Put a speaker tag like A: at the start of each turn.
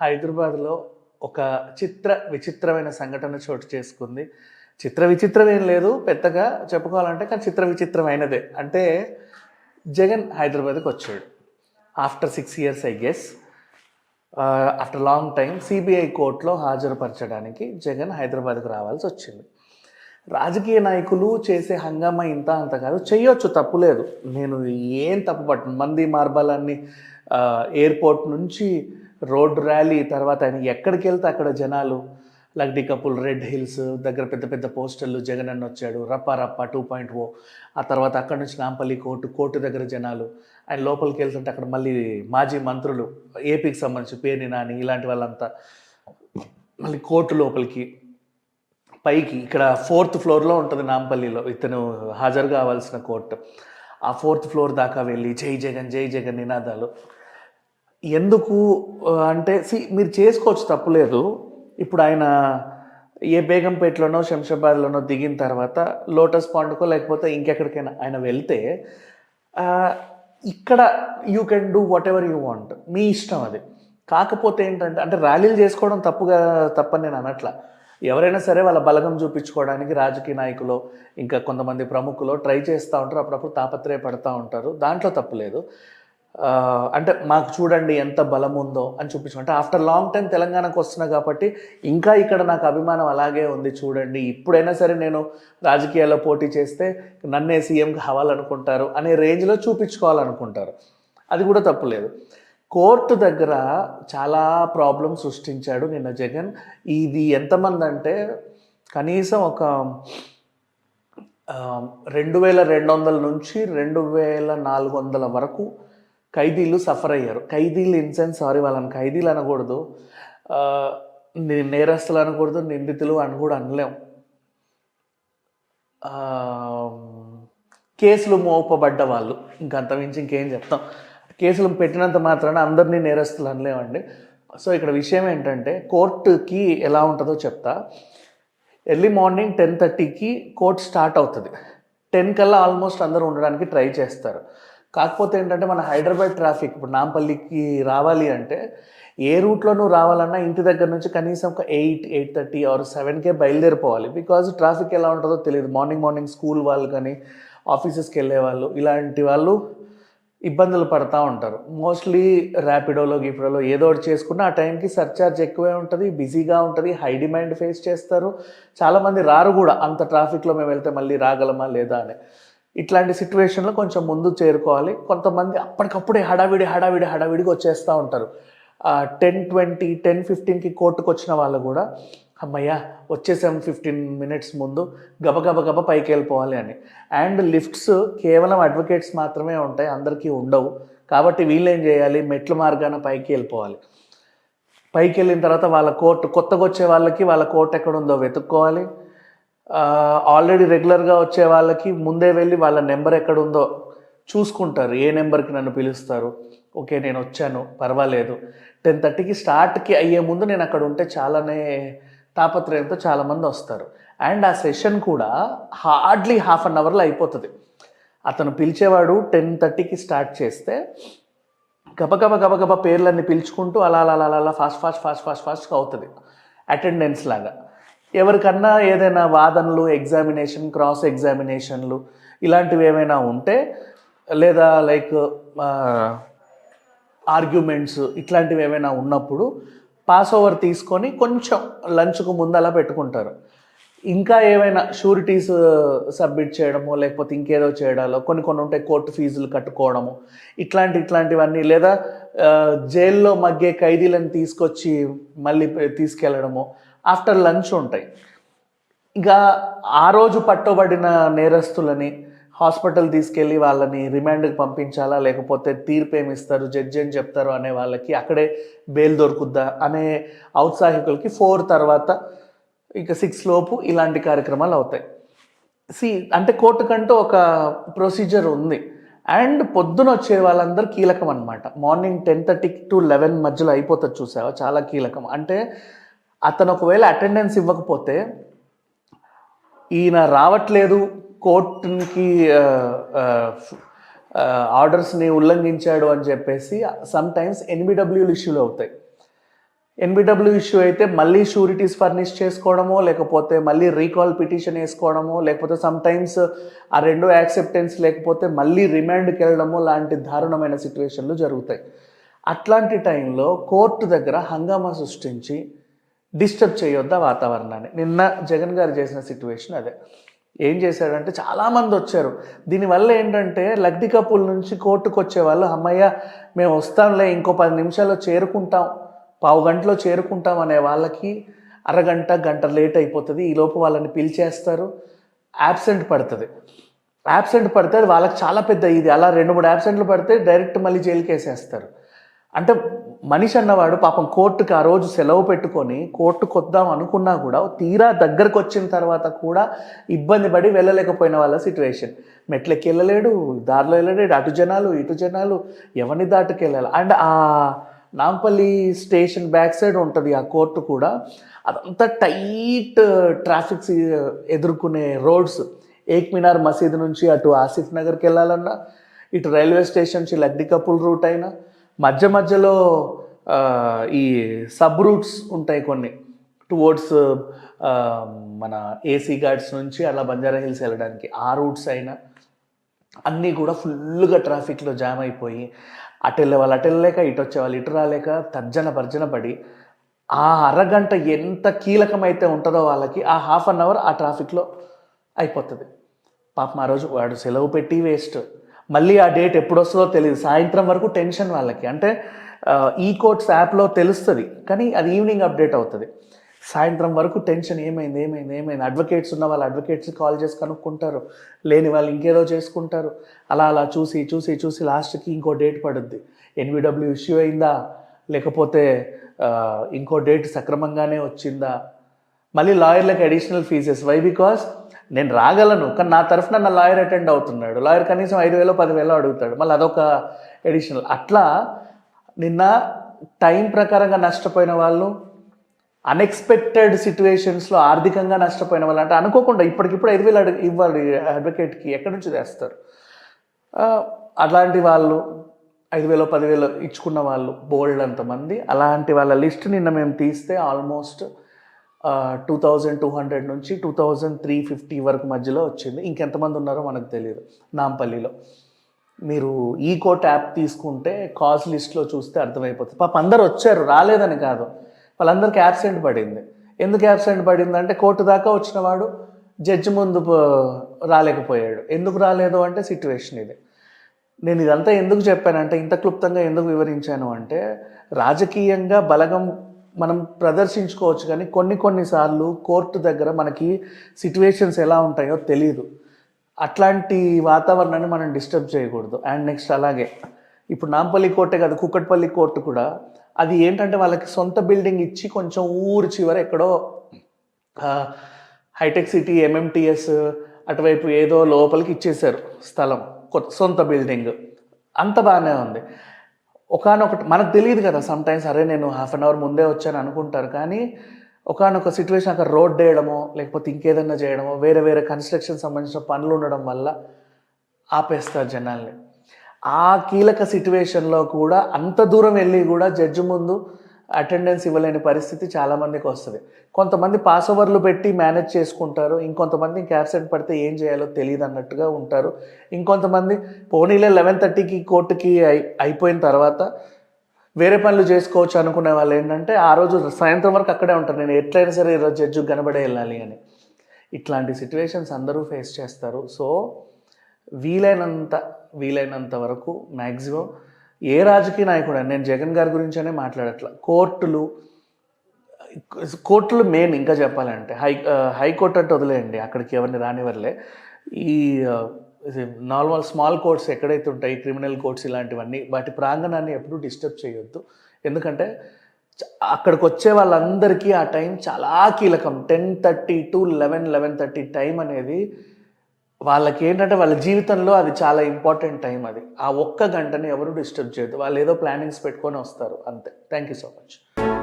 A: హైదరాబాద్లో ఒక చిత్ర విచిత్రమైన సంఘటన చోటు చేసుకుంది. చిత్ర విచిత్రం ఏం లేదు పెద్దగా చెప్పుకోవాలంటే కానీ చిత్ర విచిత్రమైనదే. అంటే జగన్ హైదరాబాద్కి వచ్చాడు. After six years I guess after long time CBI కోర్టులో హాజరుపరచడానికి జగన్ హైదరాబాద్కు రావాల్సి వచ్చింది. రాజకీయ నాయకులు చేసే హంగామా ఇంత అంత కాదు. చేయొచ్చు తప్పులేదు నేను ఏం తప్పు పట్టను. మంది మార్బలాన్ని ఎయిర్పోర్ట్ నుంచి రోడ్ ర్యాలీ తర్వాత ఆయన ఎక్కడికి వెళ్తే అక్కడ జనాలు లగ్డి కపుల్ రెడ్ హిల్స్ దగ్గర పెద్ద పెద్ద పోస్టర్లు జగన్ అన్న వచ్చాడు రప్ప రప్ప టూ పాయింట్ ఓ. ఆ తర్వాత అక్కడ నుంచి నాంపల్లి కోర్టు కోర్టు దగ్గర జనాలు. ఆయన లోపలికి వెళ్తుంటే అక్కడ మళ్ళీ మాజీ మంత్రులు ఏపీకి సంబంధించి పేర్ని నాని ఇలాంటి వాళ్ళంతా మళ్ళీ కోర్టు లోపలికి పైకి ఇక్కడ ఫోర్త్ ఫ్లోర్లో ఉంటుంది నాంపల్లిలో ఇతను హాజరు కావాల్సిన కోర్టు. ఆ ఫోర్త్ ఫ్లోర్ దాకా వెళ్ళి జై జగన్ జై జగన్ నినాదాలు. ఎందుకు అంటే సి మీరు చేసుకోవచ్చు తప్పులేదు ఇప్పుడు ఆయన ఏ బేగంపేటలోనో శంషాబాద్లోనో దిగిన తర్వాత లోటస్ పాండ్కో లేకపోతే ఇంకెక్కడికైనా ఆయన వెళ్తే ఇక్కడ you can do whatever you want మీ ఇష్టం అది. కాకపోతే ఏంటంటే అంటే ర్యాలీలు చేసుకోవడం తప్పుగా తప్పని నేను అనట్లా. ఎవరైనా సరే వాళ్ళ బలగం చూపించుకోవడానికి రాజకీయ నాయకులు ఇంకా కొంతమంది ప్రముఖులు ట్రై చేస్తూ ఉంటారు. అప్పుడప్పుడు తాపత్రయపడతా ఉంటారు. దాంట్లో తప్పులేదు అంటే మాకు చూడండి ఎంత బలం ఉందో అని చూపించుకుంటే ఆఫ్టర్ లాంగ్ టైం తెలంగాణకు వస్తున్నా కాబట్టి ఇంకా ఇక్కడ నాకు అభిమానం అలాగే ఉంది చూడండి. ఇప్పుడైనా సరే నేను రాజకీయాల్లో పోటీ చేస్తే నన్నే సీఎం కావాలనుకుంటారు అనే రేంజ్లో చూపించుకోవాలనుకుంటారు. అది కూడా తప్పులేదు కోర్టు దగ్గర చాలా ప్రాబ్లం సృష్టించాడు నిన్న జగన్. ఇది ఎంతమంది అంటే కనీసం ఒక రెండు వేల రెండు వందల నుంచి రెండు వేల నాలుగు వందల వరకు ఖైదీలు సఫర్ అయ్యారు. ఖైదీలు ఇన్సెన్స్ సారీ వాళ్ళని ఖైదీలు అనకూడదు. నేరస్తులు అనకూడదు నిందితులు అని కూడా అనలేం. కేసులు మోపబడ్డ వాళ్ళు. ఇంకంతమించి ఇంకేం చెప్తాం. కేసులు పెట్టినంత మాత్రాన అందరినీ నేరస్తులు అనలేమండి. సో ఇక్కడ విషయం ఏంటంటే కోర్టుకి ఎలా ఉంటుందో చెప్తా. ఎర్లీ మార్నింగ్ టెన్ థర్టీకి కోర్ట్ స్టార్ట్ అవుతుంది. టెన్ కల్లా ఆల్మోస్ట్ అందరూ ఉండడానికి ట్రై చేస్తారు. కాకపోతే ఏంటంటే మన హైదరాబాద్ ట్రాఫిక్ ఇప్పుడు నాంపల్లికి రావాలి అంటే ఏ రూట్లో నువ్వు రావాలన్నా ఇంటి దగ్గర నుంచి కనీసం ఒక ఎయిట్ ఎయిట్ థర్టీ ఆర్ సెవెన్కే బయలుదేరిపోవాలి. బికాజ్ ట్రాఫిక్ ఎలా ఉంటుందో తెలియదు. మార్నింగ్ మార్నింగ్ స్కూల్ వాళ్ళు కానీ ఆఫీసెస్కి వెళ్ళే వాళ్ళు ఇలాంటి వాళ్ళు ఇబ్బందులు పడతా ఉంటారు. మోస్ట్లీ ర్యాపిడోలో గిఫ్టోలో ఏదో ఒకటి చేసుకున్న ఆ టైంకి సర్చార్జ్ ఎక్కువే ఉంటుంది బిజీగా ఉంటుంది హై డిమాండ్ ఫేస్ చేస్తారు. చాలామంది రారు కూడా అంత ట్రాఫిక్లో మేము వెళ్తే మళ్ళీ రాగలమా లేదా అని. ఇట్లాంటి సిచ్యువేషన్లో కొంచెం ముందు చేరుకోవాలి. కొంతమంది అప్పటికప్పుడే హడావిడి హడావిడి హడావిడిగా వచ్చేస్తూ ఉంటారు. టెన్ ట్వంటీ టెన్ ఫిఫ్టీన్కి కోర్టుకు వచ్చిన వాళ్ళు కూడా అమ్మయ్యా వచ్చేసాం ఫిఫ్టీన్ మినిట్స్ ముందు గబగబ గబ పైకి వెళ్ళిపోవాలి అని. అండ్ లిఫ్ట్స్ కేవలం అడ్వకేట్స్ మాత్రమే ఉంటాయి అందరికీ ఉండవు. కాబట్టి వీళ్ళు ఏం చేయాలి? మెట్ల మార్గాన పైకి వెళ్ళిపోవాలి. పైకి వెళ్ళిన తర్వాత వాళ్ళ కోర్టు కొత్తగా వచ్చే వాళ్ళకి వాళ్ళ కోర్టు ఎక్కడ ఉందో వెతుక్కోవాలి. ఆల్రెడీ రెగ్యులర్గా వచ్చే వాళ్ళకి ముందే వెళ్ళి వాళ్ళ నెంబర్ ఎక్కడ ఉందో చూసుకుంటారు. ఏ నెంబర్కి నన్ను పిలుస్తారు? ఓకే నేను వచ్చాను పర్వాలేదు. టెన్ థర్టీకి స్టార్ట్కి అయ్యే ముందు నేను అక్కడ ఉంటే చాలానే తాపత్రయంతో చాలామంది వస్తారు. అండ్ ఆ సెషన్ కూడా హార్డ్లీ హాఫ్ అన్ అవర్లో అయిపోతుంది. అతను పిలిచేవాడు టెన్ థర్టీకి స్టార్ట్ చేస్తే గబగబ గబగబ పేర్లన్నీ పిలుచుకుంటూ అలా అలా అలా అలా ఫాస్ట్ ఫాస్ట్ ఫాస్ట్ ఫాస్ట్ ఫాస్ట్గా అవుతుంది. అటెండెన్స్ లాగా. ఎవరికన్నా ఏదైనా వాదనలు ఎగ్జామినేషన్ క్రాస్ ఎగ్జామినేషన్లు ఇలాంటివి ఏమైనా ఉంటే లేదా లైక్ ఆర్గ్యుమెంట్స్ ఇట్లాంటివి ఏమైనా ఉన్నప్పుడు పాస్ ఓవర్ తీసుకొని కొంచెం లంచ్కు ముందు అలా పెట్టుకుంటారు. ఇంకా ఏమైనా షూరిటీస్ సబ్మిట్ చేయడము లేకపోతే ఇంకేదో చేయడాలో కొన్ని కొన్ని ఉంటాయి కోర్టు ఫీజులు కట్టుకోవడము ఇట్లాంటి ఇట్లాంటివన్నీ లేదా జైల్లో మగ్గే ఖైదీలను తీసుకొచ్చి మళ్ళీ తీసుకెళ్ళడము ఆఫ్టర్ లంచ్ ఉంటాయి. ఇక ఆ రోజు పట్టుబడిన నేరస్తులని హాస్పిటల్ తీసుకెళ్ళి వాళ్ళని రిమాండ్కి పంపించాలా లేకపోతే తీర్పు ఏమి ఇస్తారు జడ్జి అని చెప్తారు అనే వాళ్ళకి అక్కడే బెయిల్ దొరుకుద్దా అనే ఔత్సాహికులకి ఫోర్ తర్వాత ఇక సిక్స్ లోపు ఇలాంటి కార్యక్రమాలు అవుతాయి. సి అంటే కోర్టు కంటూ ఒక ప్రొసీజర్ ఉంది. అండ్ పొద్దున వచ్చే వాళ్ళందరూ కీలకం అనమాట morning ten thirty to eleven మధ్యలో అయిపోతుంది చూసావా? చాలా కీలకం. అంటే అతను ఒకవేళ అటెండెన్స్ ఇవ్వకపోతే ఈయన రావట్లేదు కోర్టుకి ఆర్డర్స్ని ఉల్లంఘించాడు అని చెప్పేసి సమ్ టైమ్స్ ఎన్బిడబ్ల్యూలు ఇష్యూలు అవుతాయి. ఎన్బిడబ్ల్యూ ఇష్యూ అయితే మళ్ళీ షూరిటీస్ ఫర్నిష్ చేసుకోవడమో లేకపోతే మళ్ళీ రీకాల్ పిటిషన్ వేసుకోవడమో లేకపోతే సమ్ టైమ్స్ ఆ రెండో యాక్సెప్టెన్స్ లేకపోతే మళ్ళీ రిమాండ్కి వెళ్ళడమో లాంటి దారుణమైన సిచ్యువేషన్లు జరుగుతాయి. అట్లాంటి టైంలో కోర్టు దగ్గర హంగామా సృష్టించి డిస్టర్బ్ చేయొద్దా వాతావరణాన్ని? నిన్న జగన్ గారు చేసిన సిచ్యువేషన్ అదే. ఏం చేశాడంటే చాలామంది వచ్చారు. దీనివల్ల ఏంటంటే లగ్డి కప్పుల నుంచి కోర్టుకు వచ్చే వాళ్ళు అమ్మయ్య మేము వస్తాంలే ఇంకో పది నిమిషాల్లో చేరుకుంటాం పావు గంటలో చేరుకుంటాం అనే వాళ్ళకి అరగంట గంట లేట్ అయిపోతుంది. ఈలోపు వాళ్ళని పిలిచేస్తారు. యాబ్సెంట్ పడుతుంది. యాబ్సెంట్ పడితే అది వాళ్ళకి చాలా పెద్ద ఇది. అలా రెండు మూడు యాబ్సెంట్లు పడితే డైరెక్ట్ మళ్ళీ జైలుకి వేసేస్తారు అంటే మనిషి అన్నవాడు పాపం కోర్టుకి ఆ రోజు సెలవు పెట్టుకొని కోర్టుకు వద్దాం అనుకున్నా కూడా తీరా దగ్గరకు వచ్చిన తర్వాత కూడా ఇబ్బంది పడి వెళ్ళలేకపోయిన వాళ్ళ సిచ్యువేషన్ మెట్లకి వెళ్ళలేడు దారిలో వెళ్ళలేడు అటు జనాలు ఇటు జనాలు ఎవరిని దాటుకు వెళ్ళాలి అండ్ ఆ నాంపల్లి స్టేషన్ బ్యాక్ సైడ్ ఉంటుంది ఆ కోర్టు కూడా. అదంతా టైట్ ట్రాఫిక్స్ ఎదుర్కొనే రోడ్స్. ఏక్మినార్ మసీద్ నుంచి అటు ఆసిఫ్ నగర్కి వెళ్ళాలన్నా ఇటు రైల్వే స్టేషన్ నుంచి లగ్డికపుల్ రూట్ అయినా మధ్య మధ్యలో ఈ సబ్ రూట్స్ ఉంటాయి కొన్ని. టువర్డ్స్ మన ఏసీ గార్డ్స్ నుంచి అలా బంజారా హిల్స్ వెళ్ళడానికి. ఆ రూట్స్ అయినా అన్నీ కూడా ఫుల్గా ట్రాఫిక్లో జామ్ అయిపోయి అటు వెళ్ళే వాళ్ళు అటు వెళ్ళలేక ఇటు వచ్చే వాళ్ళు ఇటు రాలేక తర్జన భర్జన పడి ఆ అరగంట ఎంత కీలకమైతే ఉంటుందో వాళ్ళకి ఆ హాఫ్ అన్ అవర్ ఆ ట్రాఫిక్లో అయిపోతుంది. పాపం ఆ రోజు వాడు సెలవు పెట్టి వేస్ట్. మళ్ళీ ఆ డేట్ ఎప్పుడు వస్తుందో తెలియదు సాయంత్రం వరకు టెన్షన్ వాళ్ళకి. అంటే ఈ కోర్ట్స్ యాప్లో తెలుస్తుంది కానీ అది ఈవినింగ్ అప్డేట్ అవుతుంది. సాయంత్రం వరకు టెన్షన్ ఏమైంది ఏమైంది ఏమైంది? అడ్వకేట్స్ ఉన్న వాళ్ళు అడ్వకేట్స్ కాల్ చేసి కనుక్కుంటారు. లేని వాళ్ళు ఇంకేదో చేసుకుంటారు. అలా అలా చూసి చూసి చూసి లాస్ట్కి ఇంకో డేట్ పడుద్ది. ఎన్విడబ్ల్యూ ఇష్యూ అయిందా? లేకపోతే ఇంకో డేట్ సక్రమంగానే వచ్చిందా? మళ్ళీ లాయర్లకు అడిషనల్ ఫీజెస్. వై? బికాస్ నేను రాగలను కానీ నా తరఫున నా లాయర్ అటెండ్ అవుతున్నాడు. లాయర్ కనీసం ఐదు వేలు పదివేలు అడుగుతాడు. మళ్ళీ అదొక ఎడిషనల్ అట్లా నిన్న టైం ప్రకారంగా నష్టపోయిన వాళ్ళు అన్ఎక్స్పెక్టెడ్ సిచ్యువేషన్స్లో ఆర్థికంగా నష్టపోయిన వాళ్ళు అంటే అనుకోకుండా ఇప్పటికిప్పుడు ఐదు వేలు అడిగి ఇవ్వాలి అడ్వకేట్కి ఎక్కడి నుంచి తెస్తారు? అలాంటి వాళ్ళు ఐదు వేలు పదివేలు ఇచ్చుకున్న వాళ్ళు బోల్డ్ అంతమంది. అలాంటి వాళ్ళ లిస్ట్ నిన్న మేము తీస్తే almost two thousand two hundred నుంచి టూ థౌజండ్ త్రీ ఫిఫ్టీ వరకు మధ్యలో వచ్చింది. ఇంకెంతమంది ఉన్నారో మనకు తెలియదు. నాంపల్లిలో. మీరు ఈ కోట్ యాప్ తీసుకుంటే కాస్ట్ లిస్ట్లో చూస్తే అర్థమైపోతుంది. పాప అందరు వచ్చారు రాలేదని కాదు. వాళ్ళందరికీ యాబ్సెంట్ పడింది. ఎందుకు యాబ్సెంట్ పడింది అంటే కోర్టు దాకా వచ్చిన వాడు జడ్జి ముందు రాలేకపోయాడు. ఎందుకు రాలేదు అంటే సిట్యువేషన్ ఇది. నేను ఇదంతా ఎందుకు చెప్పానంటే ఇంత క్లుప్తంగా ఎందుకు వివరించాను అంటే రాజకీయంగా బలగం మనం ప్రదర్శించుకోవచ్చు కానీ కొన్ని కొన్నిసార్లు కోర్టు దగ్గర మనకి సిచ్యువేషన్స్ ఎలా ఉంటాయో తెలియదు అట్లాంటి వాతావరణాన్ని మనం డిస్టర్బ్ చేయకూడదు. అండ్ నెక్స్ట్ అలాగే ఇప్పుడు నాంపల్లి కోర్టే కాదు కుక్కట్పల్లి కోర్టు కూడా అది ఏంటంటే వాళ్ళకి సొంత బిల్డింగ్ ఇచ్చి కొంచెం ఊరు చివర ఎక్కడో హైటెక్ సిటీ ఎంఎంటిఎస్ అటువైపు ఏదో లోపలికి ఇచ్చేశారు స్థలం కొత్త సొంత బిల్డింగ్ అంత బాగానే ఉంది. ఒకనొకటి మనకు తెలియదు కదా సమ్ టైమ్స్ అరే నేను హాఫ్ అన్ అవర్ ముందే వచ్చాను అనుకుంటారు కానీ ఒకనొక సిచ్యువేషన్ అక్కడ రోడ్ వేయడమో లేకపోతే ఇంకేదన్నా చేయడమో వేరే వేరే కన్స్ట్రక్షన్ సంబంధించిన పనులు ఉండడం వల్ల ఆపేస్తారు జనాల్ని. ఆ కీలక సిచ్యువేషన్లో కూడా అంత దూరం వెళ్ళి కూడా జడ్జి ముందు అటెండెన్స్ ఇవ్వలేని పరిస్థితి చాలామందికి వస్తుంది. కొంతమంది పాస్ ఓవర్లు పెట్టి మేనేజ్ చేసుకుంటారు ఇంకొంతమంది ఇంక పడితే ఏం చేయాలో తెలియదు అన్నట్టుగా ఉంటారు. ఇంకొంతమంది పోనీలే లెవెన్ థర్టీకి కోర్టుకి అయి అయిపోయిన తర్వాత వేరే పనులు చేసుకోవచ్చు అనుకునే వాళ్ళు ఏంటంటే ఆ రోజు సాయంత్రం వరకు అక్కడే ఉంటారు. నేను ఎట్లయినా సరే ఈరోజు జడ్జికి కనబడే వెళ్ళాలి అని. ఇట్లాంటి సిచ్యువేషన్స్ అందరూ ఫేస్ చేస్తారు. సో వీలైనంత వీలైనంత వరకు మ్యాక్సిమం ఏ రాజకీయ నాయకుడు నేను జగన్ గారి గురించనే మాట్లాడట్లా. కోర్టులు కోర్టులు మెయిన్ ఇంకా చెప్పాలంటే హై హైకోర్టు అంటే వదిలేయండి అక్కడికి ఎవరిని రానివ్వరులే. ఈ నార్మల్ స్మాల్ కోర్ట్స్ ఎక్కడైతే ఉంటాయి క్రిమినల్ కోర్ట్స్ ఇలాంటివన్నీ వాటి ప్రాంగణాన్ని ఎప్పుడూ డిస్టర్బ్ చేయొద్దు. ఎందుకంటే అక్కడికి వచ్చే వాళ్ళందరికీ ఆ టైం చాలా కీలకం. Ten thirty to eleven eleven thirty time అనేది వాళ్ళకి ఏంటంటే వాళ్ళ జీవితంలో అది చాలా ఇంపార్టెంట్ టైం అది. ఆ ఒక్క గంటని ఎవరు డిస్టర్బ్ చేయదు వాళ్ళు ఏదో ప్లానింగ్స్ పెట్టుకొని వస్తారు. అంతే. Thank you so much.